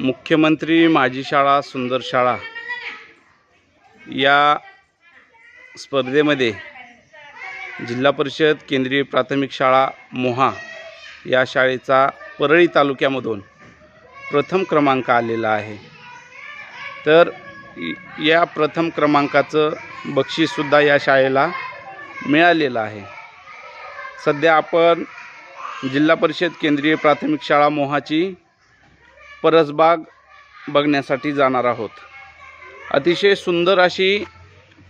मुख्यमंत्री माझी शाळा सुंदर शाळा या स्पर्धेमध्ये जिल्हा परिषद केंद्रीय प्राथमिक शाळा मोहा या शाळेचा परळी तालुक्यामधून प्रथम क्रमांक आलेला आहे. तर या प्रथम क्रमांकाचं बक्षीससुद्धा या शाळेला मिळालेलं आहे. सध्या आपण जिल्हा परिषद केंद्रीय प्राथमिक शाळा मोहाची परसबाग बघण्यासाठी जाणार आहोत. अतिशय सुंदर अशी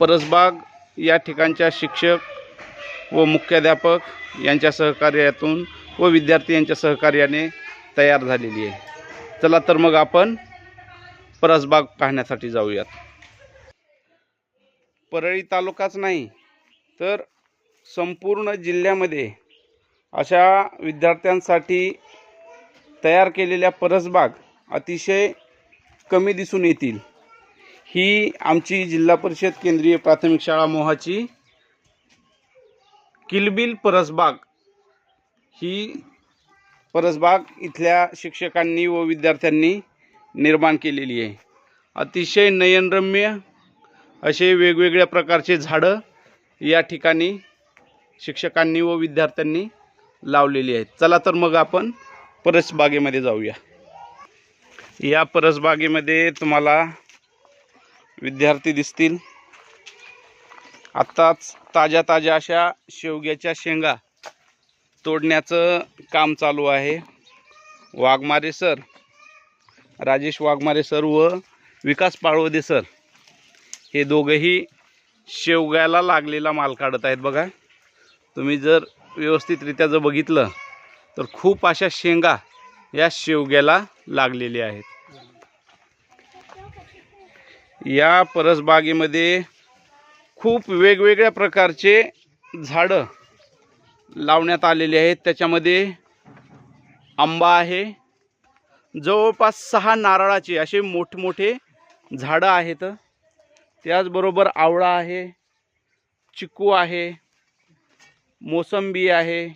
परसबाग या ठिकाणच्या शिक्षक व मुख्याध्यापक यांच्या सहकार्यातून व विद्यार्थी यांच्या सहकार्याने तयार झालेली आहे. चला तर मग आपण परसबाग पाहण्यासाठी जाऊयात. परळी तालुकाच नाही तर संपूर्ण जिल्ह्यामध्ये अशा विद्यार्थ्यांसाठी तयार केलेल्या परसबाग अतिशय कमी दिसून येतील. ही आमची जिल्हा परिषद केंद्रीय प्राथमिक शाळा मोहाची किलबिल परसबाग. ही परसबाग इथल्या शिक्षकांनी व विद्यार्थ्यांनी निर्माण केलेली आहे. अतिशय नयनरम्य असे वेगवेगळ्या प्रकारचे झाडं या ठिकाणी शिक्षकांनी व विद्यार्थ्यांनी लावलेली आहेत. चला तर मग आपण परसबागेमध्ये जाऊया. या परसबागेमध्ये तुम्हाला विद्यार्थी दिसतील. आत्ताच ताज्या ताज्या अशा शेवग्याच्या शेंगा तोडण्याचं काम चालू आहे. वाघमारे सर राजेश वाघमारे सर व विकास पाळवदे सर हे दोघंही शेवग्याला लागलेला माल काढत आहेत बघा. तुम्ही जर व्यवस्थितरित्या जर बघितलं तर खूप अशा शेंगा या शेवग्याला लागलेले आहेत. या परसबागेमध्ये खूप वेगवेगळ्या प्रकारचे झाडं लावण्यात आलेले आहेत. त्याच्यामध्ये आंबा आहे. जवळपास सहा नारळाचे असे मोठमोठे झाडं आहेत. त्याचबरोबर आवळा आहे चिकू आहे मोसंबी आहे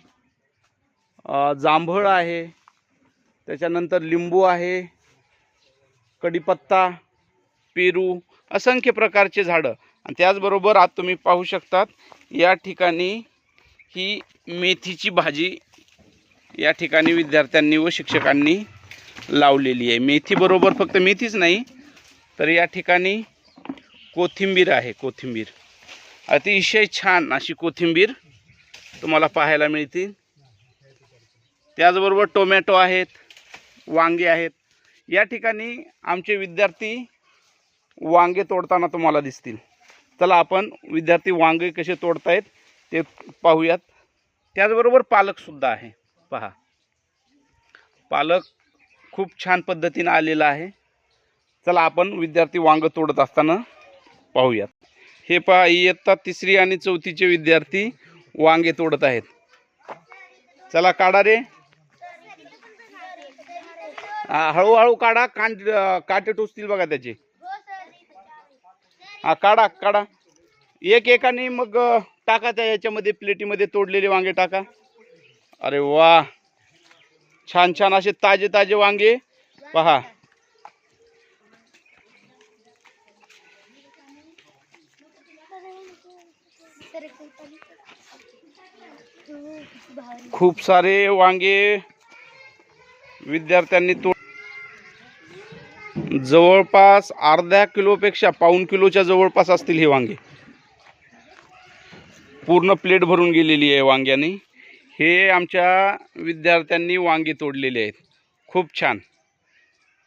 जांभळ आहे. त्याच्यानंतर लिंबू आहे कढीपत्ता पेरू असंख्य प्रकारचे झाडं. आणि त्याचबरोबर आज तुम्ही पाहू शकतात या ठिकाणी ही मेथीची भाजी या ठिकाणी विद्यार्थ्यांनी व शिक्षकांनी लावलेली आहे. मेथीबरोबर फक्त मेथीच नाही तर या ठिकाणी कोथिंबीर आहे कोथिंबीर. अतिशय छान अशी कोथिंबीर तुम्हाला पाहायला मिळतील. त्याचबरोबर टोमॅटो आहेत वांगे आहेत. या ठिकाणी आमचे विद्यार्थी वांगे तोडताना तुम्हाला दिसतील. चला आपण विद्यार्थी वांगे कसे तोडतायत ते पाहूयात. त्याचबरोबर पालकसुद्धा आहे. पहा. पालक खूप छान पद्धतीनं आलेला आहे. चला आपण विद्यार्थी वांग तोडत असताना पाहूयात. हे पहा इयत्ता तिसरी आणि चौथीचे विद्यार्थी वांगे तोडत आहेत. चला काढा रे. हळूहळू काढा कांट काटे टोचतील बघा त्याचे. हा काढा काढा. एक एकाने मग टाका त्या याच्यामध्ये प्लेटीमध्ये तोडलेले वांगे टाका. अरे वा. छान छान असे ताजे ताजे वांगे. पहा. खूप सारे वांगे विद्यार्थ्यांनी तो जवळपास अर्ध्या किलोपेक्षा पाऊन किलोच्या जवळपास असतील हे वांगे. पूर्ण प्लेट भरून गेलेली आहे वांग्याने. हे आमच्या विद्यार्थ्यांनी वांगे तोडलेले आहेत. खूप छान.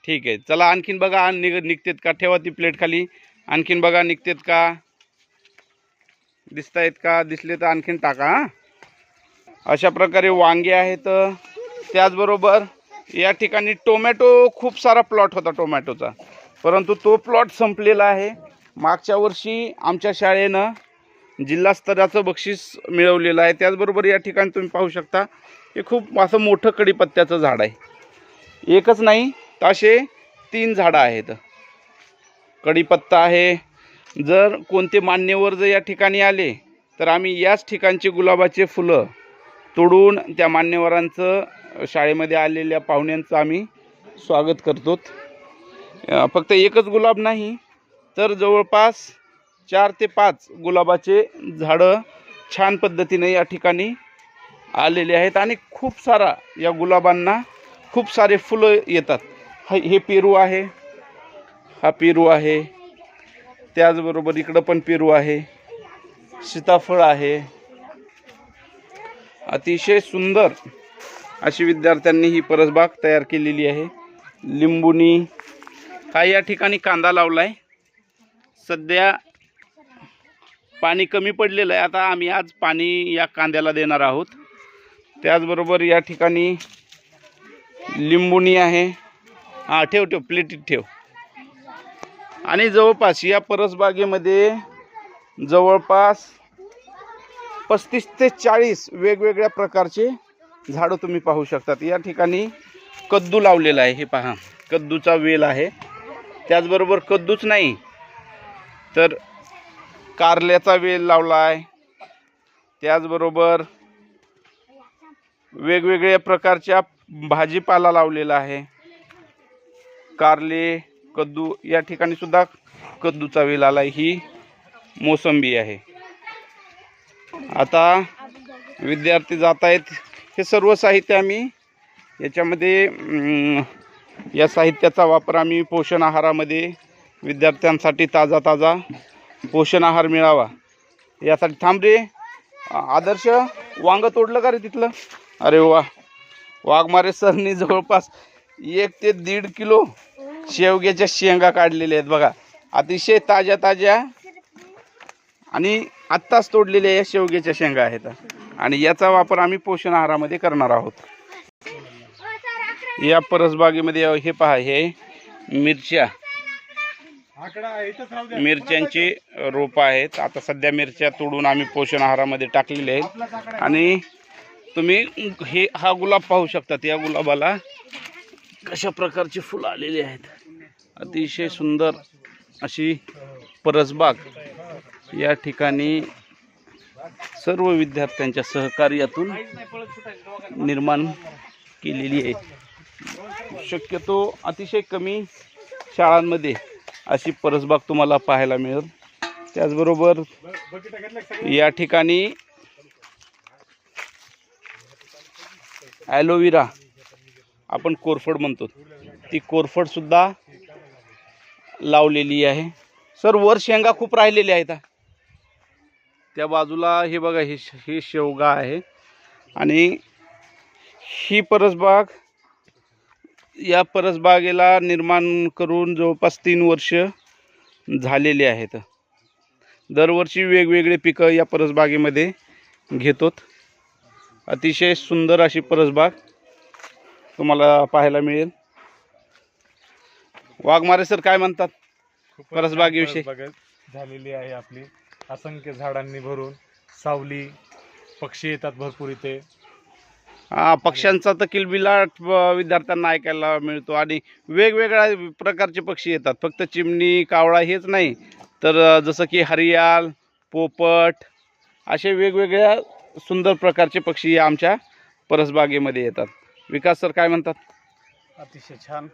ठीक आहे. चला आणखीन बघा निघ निघतेत का? ठेवा ती प्लेट खाली. आणखीन बघा निघतेत का? दिसत आहेत का? दिसले तर आणखीन टाका हां. अशा प्रकारे वांगे आहेत. त्याचबरोबर या ठिकाणी टोमॅटो खूप सारा प्लॉट होता टोमॅटोचा. परंतु तो प्लॉट संपलेला आहे. मागच्या वर्षी आमच्या शाळेनं जिल्हास्तराचं बक्षीस मिळवलेलं आहे. त्याचबरोबर या ठिकाणी तुम्ही पाहू शकता हे खूप असं मोठं कडीपत्त्याचं झाड आहे. एकच नाही तर असे तीन झाडं आहेत. कडीपत्ता आहे. जर कोणते मान्यवर जर या ठिकाणी आले तर आम्ही याच ठिकाणचे गुलाबाचे फुलं तोडून त्या मान्यवरांचं शाळेमध्ये आलेल्या पाहुण्यांचं आम्ही स्वागत करतो. फक्त एकच गुलाब नाही तर जवळपास चार ते पाच गुलाबाचे झाडं छान पद्धतीने या ठिकाणी आलेले आहेत आणि खूप सारा या गुलाबांना खूप सारे फुलं येतात. हा- हे पेरू आहे हा पेरू आहे त्याचबरोबर इकडं पण पेरू आहे सीताफळ आहे. अतिशय सुंदर अशी विद्यार्थ्यांनी ही परसबाग तयार केलेली आहे. लिंबूनी हा या ठिकाणी कांदा लावला आहे सध्या पाणी कमी पडलेलं आहे. आता आम्ही आज पाणी या कांद्याला देणार आहोत. त्याचबरोबर या ठिकाणी लिंबूनी आहे. हां ठेव ठेव प्लेटीत ठेव. आणि जवळपास या परसबागेमध्ये जवळपास पस्तीस ते चाळीस वेगवेगळ्या प्रकारचे झाडं तुम्ही पाहू शकतात. या ठिकाणी कद्दू लावलेला आहे हे पहा. कद्दूचा वेल आहे. त्याचबरोबर कद्दूच नाही तर कारल्याचा वेल लावला आहे. त्याचबरोबर वेगवेगळ्या प्रकारच्या भाजीपाला लावलेला आहे. कारले कद्दू या ठिकाणी सुद्धा कद्दूचा वेल आला ही मोसंबी आहे. आता विद्यार्थी जात आहेत हे सर्व साहित्य आम्ही याच्यामध्ये या साहित्याचा वापर आम्ही पोषण आहारामध्ये विद्यार्थ्यांसाठी ताजा ताजा पोषण आहार मिळावा. यासाठी थांब रे. आदर्श वांग तोडलं का रे तिथलं? अरे वा. वाघमारे सरनी जवळपास एक ते दीड किलो शेवग्याच्या शेंगा काढलेल्या आहेत बघा. अतिशय ताज्या ताज्या आणि आत्ताच तोडलेल्या या शेवग्याच्या शेंगा आहेत. आणि याचा वापर आम्ही पोषण आहारामध्ये करणार आहोत. या परसबागेमध्ये हे पहा हे मिरच्या. मिरच्यांची रोपं आहेत. आता सध्या मिरच्या तोडून आम्ही पोषण आहारामध्ये टाकलेले आहेत. आणि तुम्ही हे हा गुलाब पाहू शकतात. या गुलाबाला कशा प्रकारची फुलं आलेली आहेत. अतिशय सुंदर अशी परसबाग या ठिकाणी सर्व विद्यार्थ्यांच्या सहकार्यातून निर्माण केलेली आहे. शक्यतो अतिशय कमी शाळांमध्ये अशी परसबाग तुम्हाला पाहायला मिळेल. त्याचबरोबर या ठिकाणी ॲलोविरा आपण कोरफड म्हणतो. ती कोरफडसुद्धा लावलेली आहे. सर वर शेंगा खूप राहिलेल्या आहेत. त्या बाजूला हे बघा हे हे शेवगा आहे. आणि ही परसबाग या परसबागेला निर्माण करून जवळपास तीन वर्ष झालेली आहेत. दरवर्षी वेगवेगळे पिकं या परसबागेमध्ये घेतोत. अतिशय सुंदर अशी परसबाग तुम्हाला पाहायला मिळेल. वाघमारे सर काय म्हणतात परसबागेविषयी. झालेली आहे आपली. असंख्य झाडांनी भरून सावली पक्षी येतात भरपूर इथे. हा, पक्ष्यांचा तर किलबिलाट विद्यार्थ्यांना ऐकायला मिळतो. आणि वेगवेगळ्या प्रकारचे पक्षी येतात. फक्त चिमणी कावळा हेच नाही. तर अ, जसं की हरियाल पोपट असे वेगवेगळ्या सुंदर प्रकारचे पक्षी या आमच्या परसबागेमध्ये येतात. विकास सर काय म्हणतात? अतिशय छान.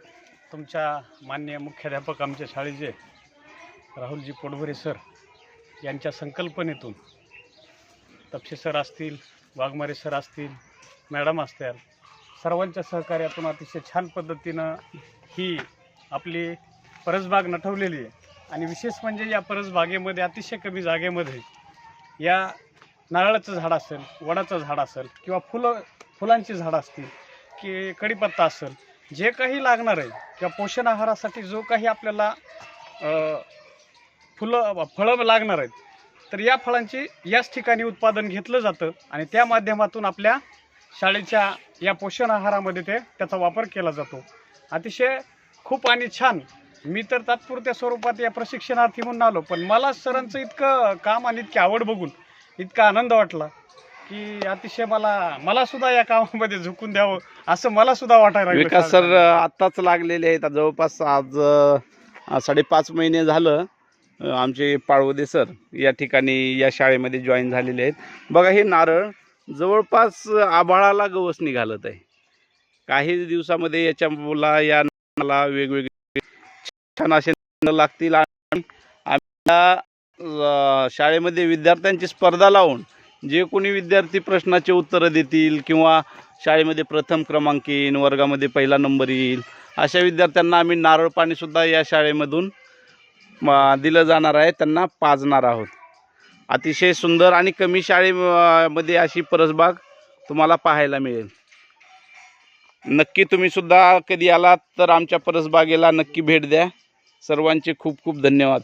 तुमच्या मान्य मुख्याध्यापक आमच्या शाळेचे राहुलजी पोटभरे सर यांच्या संकल्पनेतून. तपशे सर असतील वाघमारे सर असतील मॅडम असतील सर्वांच्या सहकार्यातून अतिशय छान पद्धतीनं ही आपली परसबाग नटवलेली आहे. आणि विशेष म्हणजे या परसबागेमध्ये अतिशय कमी जागेमध्ये या नारळाचं झाड असेल वडाचं झाड असेल किंवा फुलं फुलांची झाडं असतील की कढीपत्ता असेल जे काही लागणार आहे किंवा पोषण आहारासाठी जो काही आपल्याला फुलं फळं लागणार आहेत. तर या फळांची याच ठिकाणी उत्पादन घेतलं जातं आणि त्या माध्यमातून आपल्या शाळेच्या या पोषण आहारामध्ये ते त्याचा वापर केला जातो. अतिशय खूप आणि छान. मी तर तात्पुरत्या स्वरूपात या प्रशिक्षणार्थी म्हणून आलो पण मला सरांचं इतकं काम आणि इतकी आवड बघून इतका आनंद वाटला की अतिशय मला मला सुद्धा या कामामध्ये झुकून द्यावं असं मला सुद्धा वाटायला विकास सर आत्ताच लागलेले आहेत. जवळपास आज साडेपाच महिने झालं. आमचे पाळवदे सर या ठिकाणी या शाळेमध्ये जॉईन झालेले आहेत. बघा हे नारळ जवळपास आभाळाला गवस निघालत आहे. काही दिवसामध्ये याच्या मुला या नाला वेगवेगळे छान असे लागतील आणि आम्हाला शाळेमध्ये विद्यार्थ्यांची स्पर्धा लावून जे कोणी विद्यार्थी प्रश्नाचे उत्तरं देतील किंवा शाळेमध्ये प्रथम क्रमांक येईल वर्गामध्ये पहिला नंबर येईल अशा विद्यार्थ्यांना आम्ही नारळ पाणीसुद्धा या शाळेमधून दिलं जाणार आहे त्यांना पाजणार आहोत. अतिशय सुंदर आणि कमी शाळेमध्ये अशी परसबाग तुम्हाला पाहायला मिळेल. नक्की तुम्ही सुद्धा कधी आलात तर आमच्या परसबागेला नक्की भेट द्या. सर्वांचे खूप खूप धन्यवाद.